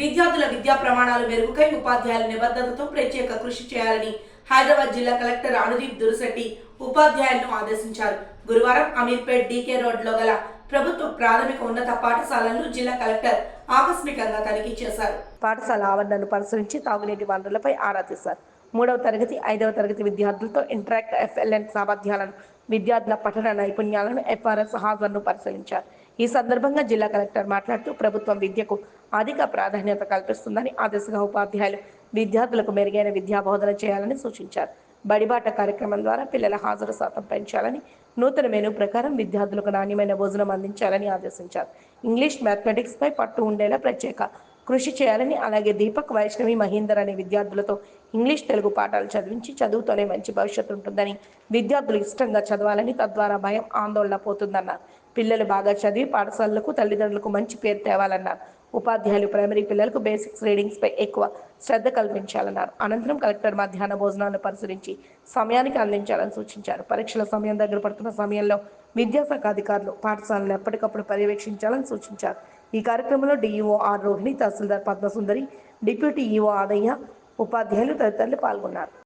విద్యార్థుల విద్యా ప్రమాణాలు మెరుగుకై ఉపాధ్యాయుల నిబద్ధతతో ప్రత్యేక కృషి చేయాలని హైదరాబాద్ జిల్లా కలెక్టర్ అనుదీప్ దురుశెట్టి ఉపాధ్యాయులను ఆదేశించారు. గురువారం అమీర్పేట్ డీకే రోడ్లో గల ప్రభుత్వ ప్రాథమిక ఉన్నత పాఠశాలను జిల్లా కలెక్టర్ ఆకస్మికంగా తనిఖీ చేశారు. పాఠశాల ఆవరణను పరిశీలించి తాగునీటి వనరులపై ఆరా తీశారు. మూడవ తరగతి ఐదవ తరగతి విద్యార్థులతో ఇంటరాక్ట్ ఎఫ్ఎల్ఎన్ సామర్థ్యాలను విద్యార్థుల పఠన నైపుణ్యాలను ఎఫ్ఆర్ఎస్ హాజరును పరిశీలించారు. ఈ సందర్భంగా జిల్లా కలెక్టర్ మాట్లాడుతూ ప్రభుత్వం విద్యకు అధిక ప్రాధాన్యత కల్పిస్తుందని ఆ దిశగా ఉపాధ్యాయులు విద్యార్థులకు మెరుగైన విద్యా బోధన చేయాలని సూచించారు. బడిబాట కార్యక్రమం ద్వారా పిల్లల హాజరు శాతం పెంచాలని నూతన మెనూ ప్రకారం విద్యార్థులకు నాణ్యమైన భోజనం అందించాలని ఆదేశించారు. ఇంగ్లీష్ మ్యాథమెటిక్స్ పై పట్టు ఉండేలా ప్రత్యేక కృషి చేయాలని అలాగే దీపక్ వైష్ణవి మహీందర్ అనే విద్యార్థులతో ఇంగ్లీష్ తెలుగు పాఠాలు చదివించి చదువుతోనే మంచి భవిష్యత్తు ఉంటుందని విద్యార్థులు ఇష్టంగా చదవాలని తద్వారా భయం ఆందోళన పోతుందన్నారు. పిల్లలు బాగా చదివి పాఠశాలలకు తల్లిదండ్రులకు మంచి పేరు తేవాలన్నారు. ఉపాధ్యాయులు ప్రైమరీ పిల్లలకు బేసిక్స్ రీడింగ్స్ పై ఎక్కువ శ్రద్ధ కల్పించాలన్నారు. అనంతరం కలెక్టర్ మధ్యాహ్న భోజనాలను పరిశీలించి సమయానికి అందించాలని సూచించారు. పరీక్షల సమయం దగ్గర పడుతున్న సమయంలో విద్యాశాఖ అధికారులు పాఠశాలను ఎప్పటికప్పుడు పర్యవేక్షించాలని సూచించారు. ఈ కార్యక్రమంలో డిఈఓ ఆర్ రోహిణి తహసీల్దార్ పద్మసుందరి డిప్యూటీ ఈఓ ఆదయ్య ఉపాధ్యాయులు తదితరులు పాల్గొన్నారు.